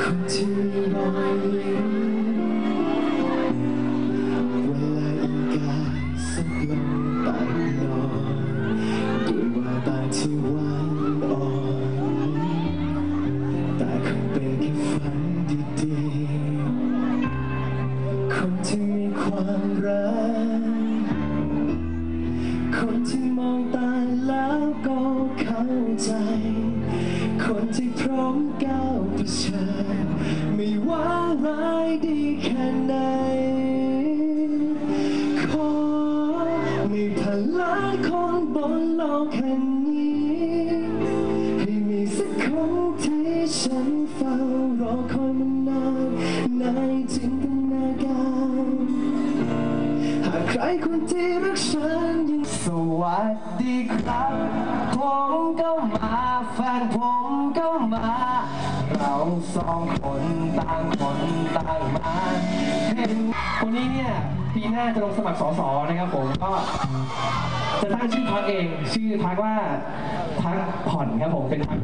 คนที่มอยยิ้มเวลาอิงกสักลงตาหนอนด้วยว่าตาที่หวานอ่อนแต่คงเป็นแค่ฝันดีคนที่มีความรัก คนที่มองตาแล้วก็เข้าใจ คนที่พร้อมก้า เชิญไม่ว่าร้ายดีแค่ไหน ขอมีพลังคนบนโลกแห่งนี้ ให้มีสักคนที่ฉันเฝ้ารอคอยมานานในจินตนาการ หากใครคนที่รักฉันยังสวัสดีครับ ผมก็มา แฟนผมก็มา เราสองคนต่างคนต่างมาเห็นคนนี้เนี่ยปีหน้าจะลงสมัครสสนะครับผมก็จะตั้งชื่อพักเอง ชื่อพักว่าพักผ่อนครับผมเป็นพัก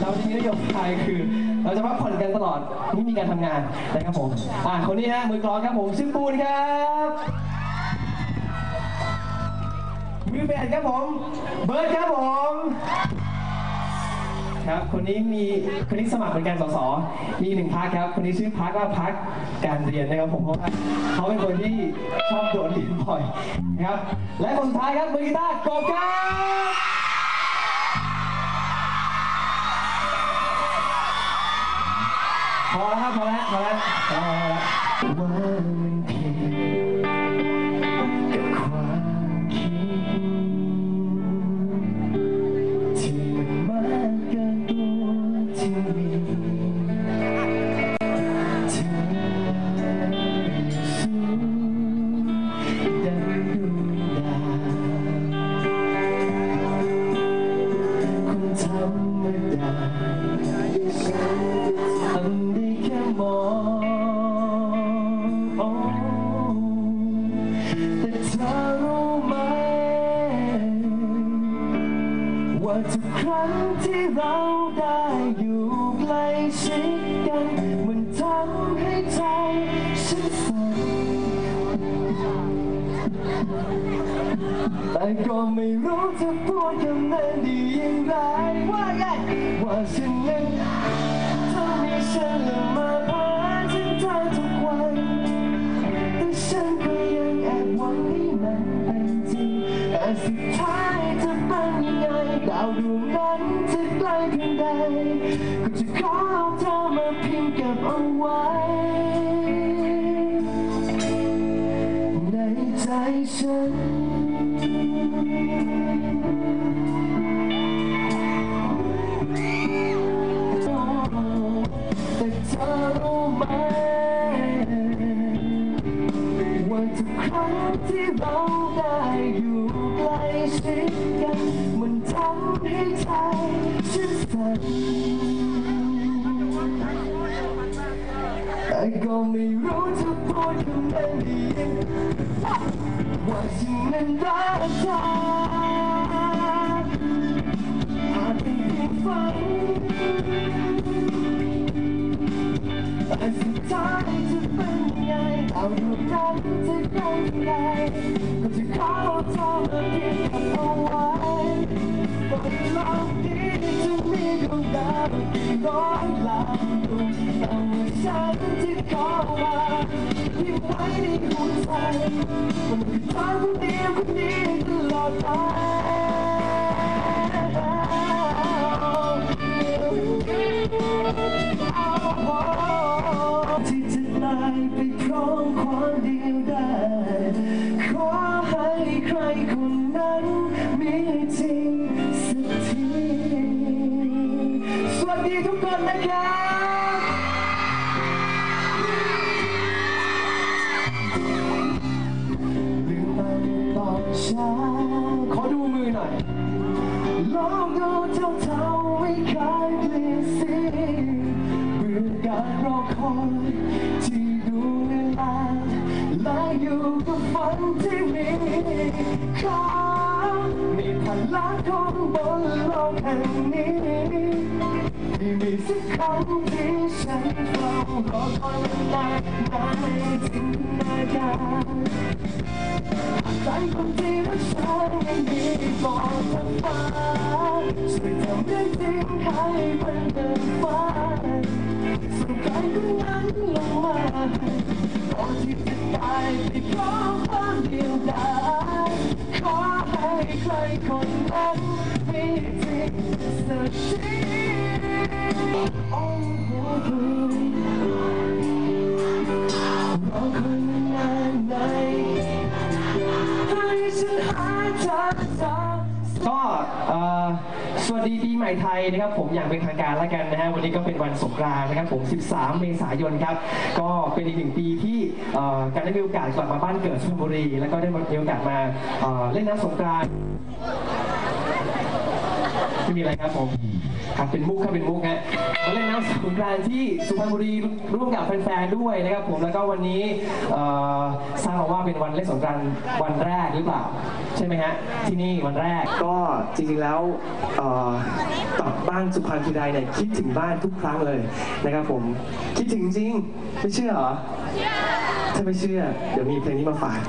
เราจะมีนโยบายคือ เราจะพักผ่อนกันตลอดไม่มีการทำงานนะครับผมอ่าคนนี้ฮะมือกลองครับผมชื่อปูนครับมือแบนครับผม เบิร์ดครับผม ครับ คนนี้มีคนนี้สมัครเป็นการสสมีหนึ่งพักครับ คนนี้ชื่อพักว่าพักการเรียนนะครับผมเพราะว่าเขาเป็นคนที่ชอบโดดเรียนบ่อยนะครับ และคนสุดท้ายครับมือกีตาร์กบครับพอแล้วครับพอแล้วพอแล้วพอแล้ว ว่าทุกครั้งที่เราได้อยู่ใกล้ชิดกันมันทำให้ใจฉันสั่นแต่ก็ไม่รู้จะพูดคำนั้นดีอย่างไรว่าไงว่าฉันนั้นเธอมีฉันและมาพาฉันเธอทุกวันแต่ฉันก็ยังแอบหวังให้มันเป็นจริงแต่สุดาวดวงนั้นจะไกลเพียงใดก็จะขอเอาเธอมาพิมพ์เก็บเอาไว้ ในใจฉัน แต่เธอรู้ไหมว่าทุกครั้งที่เรา ฉันนั้นรักเธออาจเป็นเพียงฝันแต่สุดท้ายจะเป็นยังไงเอาดวงนั้นจะได้ยังไงก็จะขอเธอมาเพียงกับเอาไว้บนโลกนี้จะมีดวงดาวกี่ร้อยล้านดวงแต่ว่าฉันที่ขอมาที่ไว้ ในหัวใจมันคือ ลองดูเท่าเท่าไม่เคยเปลี่ยนสีเบื่อการรอคอยที่ดูเวลาและอยู่กับฝันที่มีขอมีพลังของบนโลกแห่งนี้ให้มีสักครั้งที่ฉันเฝ้ารอคอยมานนานได้จินตนากาใจคนที่รักฉันยังมีบอกเธอฟ้า ช่วยทำเรื่องจริงให้มันเดินฝันสุดท้ายก็นั้นลงมาก่อนที่จะตายไปเพราะความเดียวดายขอให้ใครคนนั้นมีจริงสักทีโอ้โหรอคอยมานานไหนให้ฉันหาเธอเจอก็ เอ่อสวัสดีปีใหม่ไทยนะครับผมอย่างเป็นทางการแล้วกันนะฮะวันนี้ก็เป็นวันสงกรานต์นะครับผม 13 เมษายนครับก็เป็นอีกหนึ่งปีที่เอ่อการได้มีโอกาสกลับมาบ้านเกิดชลบุรี แล้วก็ได้มีโอกาสมาเอ่อเล่นน้ำสงกรานต์ไม่มีอะไรครับผม ครับเป็นมุกครับเป็นมุกฮะมาเล่นน้ำสงกรานต์ที่สุพรรณบุรีร่วมกับแฟนๆด้วยนะครับผมแล้วก็วันนี้เอ่อทราบมาว่าเป็นวันเล่นสงกรานต์วันแรกหรือเปล่า ใช่ไหมฮะที่นี่วันแรก ก็จริงๆแล้วเอ่อกลับบ้านสุพรรณทีไรเนี่ยคิดถึงบ้านทุกครั้งเลยนะครับผมคิดถึงจริงไม่เชื่อเหรอถ้าไม่เชื่อเดี๋ยวมีเพลงนี้มาฝาก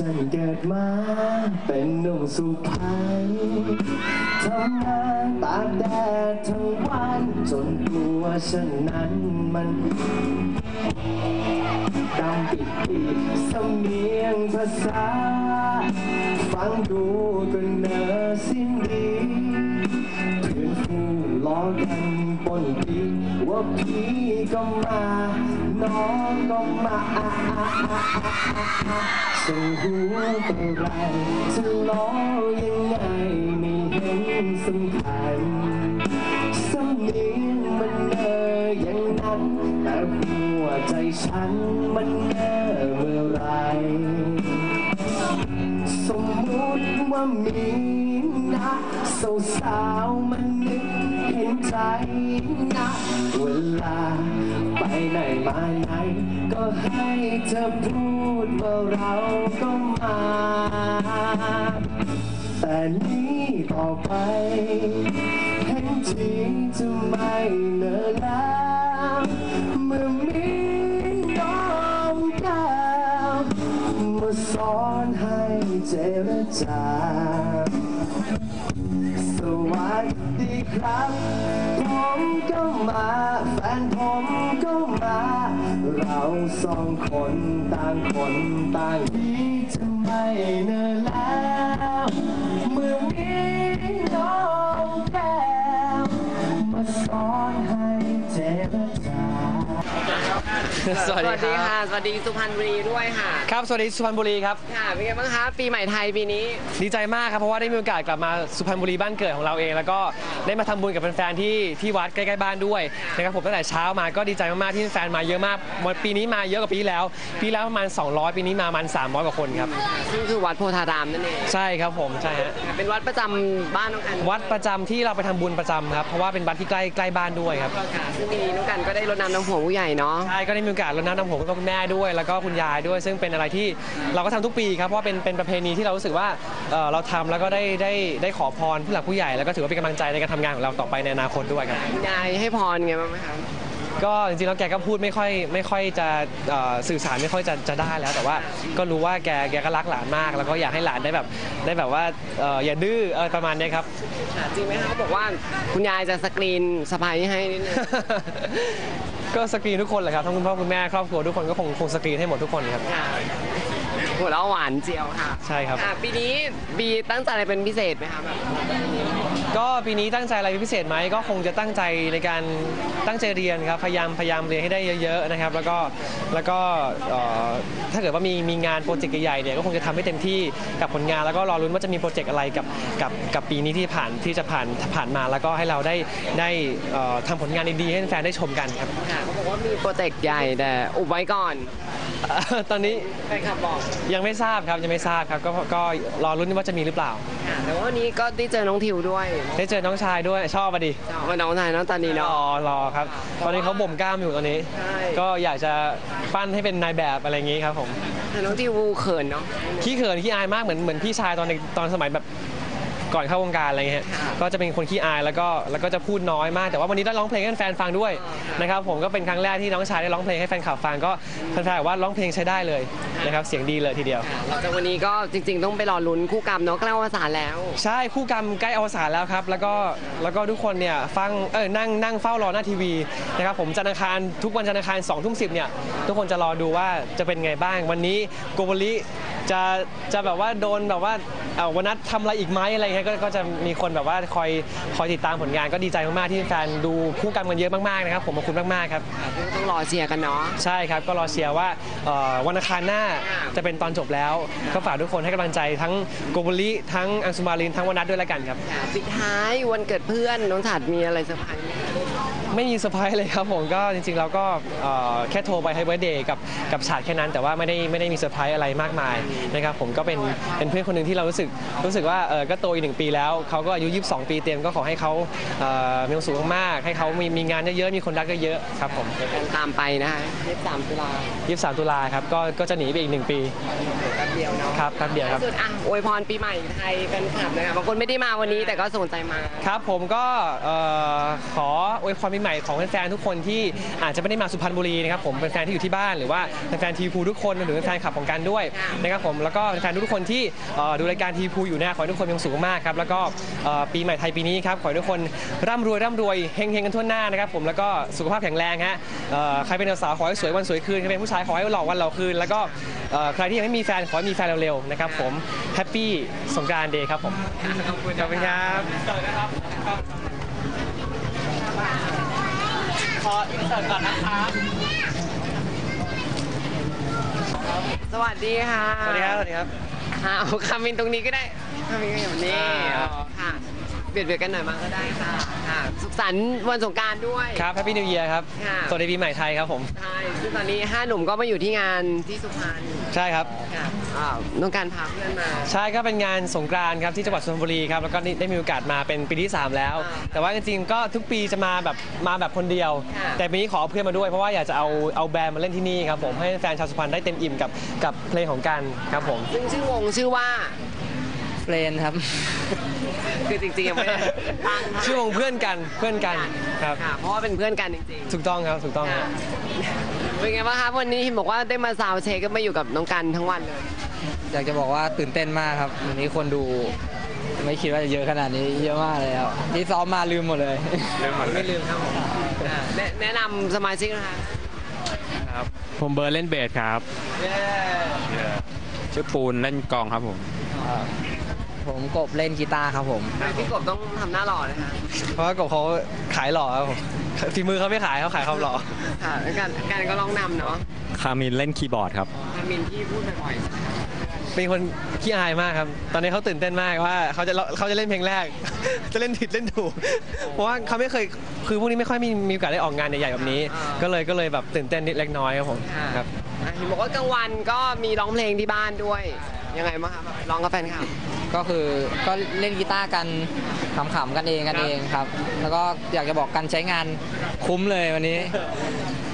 ฉันเกิดมาเป็นหนุ่มสุพรรณทำงานตากแดดทั้งวันจนตัวฉันนั้นมันดำปิดปีสำเนียงภาษา ฟังดูก็เนอสิ้นดีเพื่อนฟูล้อกันปนปีว่าพี่ก็มา น้องก็มา อาอาอาอาอาส่งหัวตะไรจะล้อยังไงไม่เห็นสำคัญสำเนียงมันเนออย่างนั้น แต่หัวใจฉันมันเนอเมื่อไร สมมติว่ามีนะสาวสาวมันนึก เห็นใจนะเวลา ไปไหนมาไหน ก็ให้เธอพูดว่าเราก็มา แต่นี้ต่อไป เห็นทีจะไม่เนอแล้วเมื่อมีน้องก้าวมาสอนให้เจรจา ดีครับ ผมก็มา แฟนผมก็มา เราสองคนต่างคนต่างดีจะไม่เนอแล้วเมื่อวี สวัสดีสวัสดีคค่ะรับสวัสดีสุพรรณบุรีด้วยค่ะ ครับ สวัสดีสุพรรณบุรีครับ ค่ะ เป็นไงบ้างคะ ปีใหม่ไทยปีนี้ ดีใจมากครับ เพราะว่าได้มีโอกาสกลับมาสุพรรณบุรีบ้านเกิดของเราเอง แล้วก็ได้มาทำบุญกับแฟนๆที่ที่วัดใกล้ๆบ้านด้วยนะครับผมตั้งแต่เช้ามาก็ดีใจมากๆที่แฟนมาเยอะมากวันปีนี้มาเยอะกว่าปีที่แล้ว ปีที่แล้วประมาณ 200 ปีนี้มาประมาณ300กว่าคนครับซึ่งคือวัดโพธารามนั่นเอง ใช่ครับผม ใช่ฮะค่ะเป็นวัดประจำบ้านน้องกัน วัดประจำที่เราไปทำบุญประจำครับ เพราะว่าเป็นวัดที่ใกล้ใกล้บ้านด้วยครับค่ะซึ่งปีนี้น้องกันก็ได้รดน้ำน้ำหัวผู้ใหญ่เนาะ ใช่ ก็ได้มีโอกาสรดน้ำดำหัวคุณพ่อคุณแม่ด้วย แล้วก็คุณยายด้วย ซึ่งเป็นอะไรที่เราก็ทำทุกปีครับเพราะว่าเป็นเป็นประเพณีที่เรารู้สึกว่าเอ่อเราทำแล้วก็ได้ได้ได้ขอพรผู้หลักผู้ใหญ่แล้วก็ถือว่าเป็นกำลังใจในการทำงานของเราต่อไปในอนาคตด้วยครับคุณยายให้พรไงบ้างไหมคะ ก็จริงๆแล้วแกก็พูดไม่ค่อยไม่ค่อยจะเอ่อสื่อสารไม่ค่อยจะจะได้แล้ว แต่ว่าก็รู้ว่าแกแกก็รักหลานมาก แล้วก็อยากให้หลานได้แบบได้แบบว่าเอ่ออย่าดื้อเออประมาณเนี้ยครับค่ะจริงไหมคะเขาบอกว่าคุณยายจะสกรีนสะพายให้นิดนึง ก็สกรีนทุกคนแหละครับทั้งคุณพ่อคุณแม่ครอบครัวทุกคนก็คงคงสกรีนให้หมดทุกคนครับค่ะหัวเราะหวานเจียวค่ะใช่ครับ ค่ะปีนี้บีตั้งใจอะไรเป็นพิเศษไหมคะแบบก็ปีนี้ตั้งใจอะไรเป็นพิเศษไหมก็คงจะตั้งใจในการตั้งใจเรียนครับพยายามพยายามเรียนให้ได้เยอะๆนะครับ แล้วก็แล้วก็เอ่อถ้าเกิดว่ามีมีงานโปรเจกต์ใหญ่ๆเนี่ยก็คงจะทำให้เต็มที่กับผลงาน แล้วก็รอรุ้นว่าจะมีโปรเจกต์อะไรกับกับกับปีนี้ที่ผ่านที่จะผ่านผ่านมา แล้วก็ให้เราได้ได้เอ่อทำผลงานดีๆให้แฟนๆได้ชมกันครับ ค่ะเขาบอกว่ามีโปรเจกต์ใหญ่แต่อุบไว้ก่อนเอ่อตอนนี้แฟนคลับบอกยังไม่ทราบครับยังไม่ทราบครับก็ก็รอรุ้นว่าจะมีหรือเปล่า ค่ะแต่ว่าวันนี้ก็ได้เจอน้องทิวด้วยได้เจอน้องชายด้วยชอบปะดิว่าน้องชายน้องตานีรเนาะ อรอครับ ตอนนี้เขาบ่มกล้ามอยู่ตอนนี้ ใช่ ก็อยากจะปั้นให้เป็นนายแบบอะไรอย่างนี้ครับผมแต่น้องทิวเขินเนาะขี้เขินขี้อายมากเหมือนเหมือนพี่ชายตอนในตอนสมัยแบบ ก่อนเข้าวงการอะไรเงี้ยค่ะก็จะเป็นคนขี้อายแล้วก็แล้วก็จะพูดน้อยมาก แต่ว่าวันนี้ได้ร้องเพลงให้แฟนฟังด้วยอ๋อค่ะนะครับผมก็เป็นครั้งแรกที่น้องชายได้ร้องเพลงให้แฟนคลับฟังก็แฟนๆบอกว่าร้องเพลงใช้ได้เลยนะครับเสียงดีเลยทีเดียวค่ะหลังจากวันนี้ก็จริง ๆ ต้องไปรอลุ้นคู่กรรมเนาะใกล้อวสานแล้ว ใช่คู่กรรมใกล้อวสานแล้วครับ แล้วก็แล้วก็ทุกคนเนี่ยฟังเออนั่งนั่งเฝ้ารอหน้าทีวีนะครับผมจันทร์อังคารทุกวันจันทร์อังคารสองทุ่มสิเนี่ยทุกคนจะรอดูว่าจะเป็นไงบ้างวันนี้โกโบลิ จะจะแบบว่าโดนแบบว่าเอ่อวันนัดทำอะไรอีกไหมอะไรเงี้ยก็ก็จะมีคนแบบว่าคอยคอยติดตามผลงานก็ดีใจมากๆที่แฟนดูคู่กรรมกันเยอะมากๆนะครับผมขอบคุณมากๆครับ ต้องรอเชียร์กันเนาะ ใช่ครับ ก็รอเชียร์ว่าเอ่อวันอังคารหน้าจะเป็นตอนจบแล้ว ก็ฝากทุกคนให้กำลังใจทั้งโกโบลิทั้งอังสุมารินทั้งวันนัดด้วยแล้วกันครับค่ะปิดท้ายวันเกิดเพื่อนน้องฉัดมีอะไรเซอร์ไพรส์ไหม ไม่มีเซอร์ไพรส์เลยครับผมก็จริงๆเราก็เอ่อแค่โทรไปให้เบ r ร์ d เดย์กับกับฉาดแค่นั้นแต่ว่าไม่ได้ไม่ได้มีเซอร์ไพรส์อะไรมากมายนะครับผมก็เป็นเป็นเพื่อนคนหนึ่งที่เรารู้สึกรู้สึกว่าเออก็โตอีกหนึ่งปีแล้วเขาก็อายุ 22 ปีเต็มก็ขอให้เขาเอ่อมีความสุขมากๆให้เขามีมีงานเยอะๆมีคนรักเยอะๆครับผมตามไปนะคะ23ตุลา23 ตุลาครับก็ก็จะหนีไปอีกหนึ่งปีแป๊บเดียวเนาะครับแป๊บเดียวครับสุดอะอวยพรปีใหม่ไทยเป็นคลับนะคะบางคนไม่ได้มาวันนี้แต่ก็สนใจมาครับผมก็เอ่อขออวยพรปีใหม่ของแฟนๆทุกคนที่อาจจะไม่ได้มาสุพรรณบุรีนะครับผมเป็นแฟนที่อยู่ที่บ้านหรือว่าแฟนทีพูทุกคนหรือแฟนคลับของกันด้วยนะครับผมแล้วก็แฟนทุกคนที่เอ่อดูรายการทีพูอยู่เนี่ยขอให้ทุกคนมีความสุขมากครับแล้วก็เอ่อปีใหม่ไทยปีนี้ครับขอให้ทุกคนร่ำรวยร่ำรวยเฮงๆกันทั่วหน้านะครับผมแล้วก็สุขภาพแข็งแรงฮะเอ่อใครเป็นสาวขอให้สวยวันสวยคืนใครเป็นผู้ชายขอให้หล่อวันหล่อคืน แล้วก็เอ่อใครที่ยังไม่มีแฟนขอให้มีแฟนเร็วๆนะครับผมแฮปปี้สงกรานต์เดย์ครับผม ขอบคุณครับ ขออินเสิร์ตก่อนนะครับสวัสดีค่ะสวัสดีครับ สวัสดีครับ อ่าเอาคามินตรงนี้ก็ได้คามินก็อยู่นี่อ่าอ๋อค่ะ เบียดเบียดกันหน่อยมาก็ได้ค่ะค่ะสุขสันต์วันสงกรารด้วย ครับแฮปปี้นิวเยียร์ครับ ค่ะ สวัสดีปีใหม่ไทยครับผม ใช่ซึ่งตอนนี้ห้าหนุ่มก็มาอยู่ที่งานที่สุพรรณใช่ครับ ค่ะอ่าต้องการพาเพื่อนมา ใช่ก็เป็นงานสงกรานต์ครับที่จังหวัดสุพรรณบุรีครับแล้วก็นี่ได้มีโอกาสมาเป็นปีที่ 3 แล้ว อ่าแต่ว่าจริงๆก็ทุกปีจะมาแบบมาแบบคนเดียว ค่ะ แต่ปีนี้ขอเอาเพื่อนมาด้วยเพราะว่าอยากจะเอาเอาแบรนด์มาเล่นที่นี่ครับผมให้แฟนชาวสุพรรณได้เต็มอิ่มกับกับเพลงของกันครับผม ซึ่งชื่อวงชื่อว่า เฟรนครับ คือจริงๆยังไม่ได้ตั้งชื่อวงเพื่อนกันเพื่อนกันครับ ค่ะเพราะว่าเป็นเพื่อนกันจริงถูกต้องครับถูกต้องๆคค่ะรับเป็นไงบ้างคะวันนี้เห็นบอกว่าได้มาซาวด์เช็คก็มาอยู่กับน้องกันทั้งวันเลย อยากจะบอกว่าตื่นเต้นมากครับวันนี้คนดูไม่คิดว่าจะเยอะขนาดนี้เยอะมากเลยครับที่ซ้อมมาลืมหมดเลย ไม่ลืมครับผมแนะแนะนำสมาชิกนะคะครับผมเบอร์เล่นเบสครับชื่อปูนเล่นกลองครับผม ผมกบเล่นกีตาร์ครับผม พี่กบต้องทำหน้าหล่อนะคะเพราะว่ากบเขาขายหล่อครับผมฝีมือเขาไม่ขายเขาขายความหล่อค่ะแล้วกันการก็ร้องนำเนาะคามินเล่นคีย์บอร์ดครับ ทามินที่พูดบ่อยๆใช่ไหมคะเป็นคนขี้อายมากครับ ตอนนี้เขาตื่นเต้นมากว่าเขาจะเขาจะเล่นเพลงแรก จะเล่นผิดเล่นถูก เพราะว่าเขาไม่เคยคือพวกนี้ไม่ค่อยมีมีโอกาสได้ออกงานใหญ่ๆแบบนี้ก็เลยก็เลยแบบตื่นเต้นนิดเล็กน้อยครับผมค่ะครับ อะเห็นบอกว่ากลางวันก็มีร้องเพลงที่บ้านด้วย ยังไงบ้างคะแบบร้องกับแฟนคลับก็คือก็เล่นกีตาร์กันขำๆกันเองกันเองครับ แล้วก็อยากจะบอกกันใช้งานคุ้มเลยวันนี้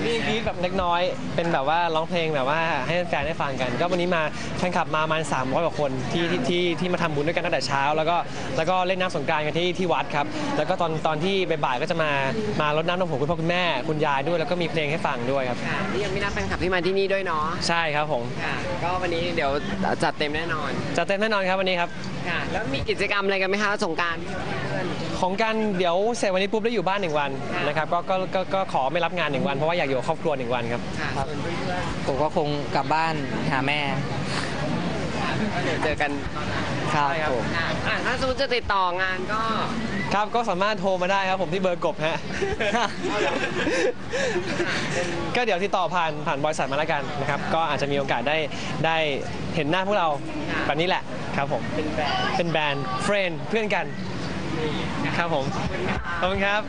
นี่พีทแบบเล็กน้อย เป็นแบบว่าร้องเพลงแบบว่าให้แฟนได้ฟังกัน ก็วันนี้มาแฟนคลับมาประมาณ300กว่าคนที่ที่ที่ที่มาทำบุญด้วยกันตั้งแต่เช้า แล้วก็แล้วก็เล่นน้ำสงกรานต์กันที่ที่วัดครับ แล้วก็ตอนตอนที่บ่ายๆก็จะมามารดน้ำนมหัวคุณพ่อคุณแม่ คุณยายด้วย แล้วก็มีเพลงให้ฟังด้วยครับ ค่ะนี่ยังไม่นับแฟนคลับที่มาที่นี่ด้วยเนาะใช่ครับผมค่ะ ก็วันนี้เดี๋ยวจัดเต็มแน่นอนจะเต็มแน่นอนครับวันนี้ครับ ค่ะ แล้วมีกิจกรรมอะไรกันไหมคะสงกรารเพื่อน ของการเดี๋ยวเสร็จวันนี้ปุ๊บได้อยู่บ้านหนึ่งวันค่ะนะครับก็ก็ก็ก็ขอไม่รับงานหนึ่งวันเพราะว่าอยากอยู่กับครอบครัวหนึ่งวันครับๆค่ะครับส่วนเพื่อนผมก็คงกลับบ้านหาแม่ๆก็เดี๋ยวเจอกันครับใช่ครับผมค่ะอะถ้าสมมติจะติดต่องานก็ ครับก็สามารถโทรมาได้ครับผมที่เบอร์กบฮะ ก็เดี๋ยวติดต่อผ่านผ่านบริษัทมาแล้วกันนะครับ ก็อาจจะมีโอกาสได้ได้เห็นหน้าพวกเราแบบนี้แหละครับผม เป็นแบรนด์ เป็นแบรนด์เฟรนเพื่อนกัน ครับผม ขอบคุณครับ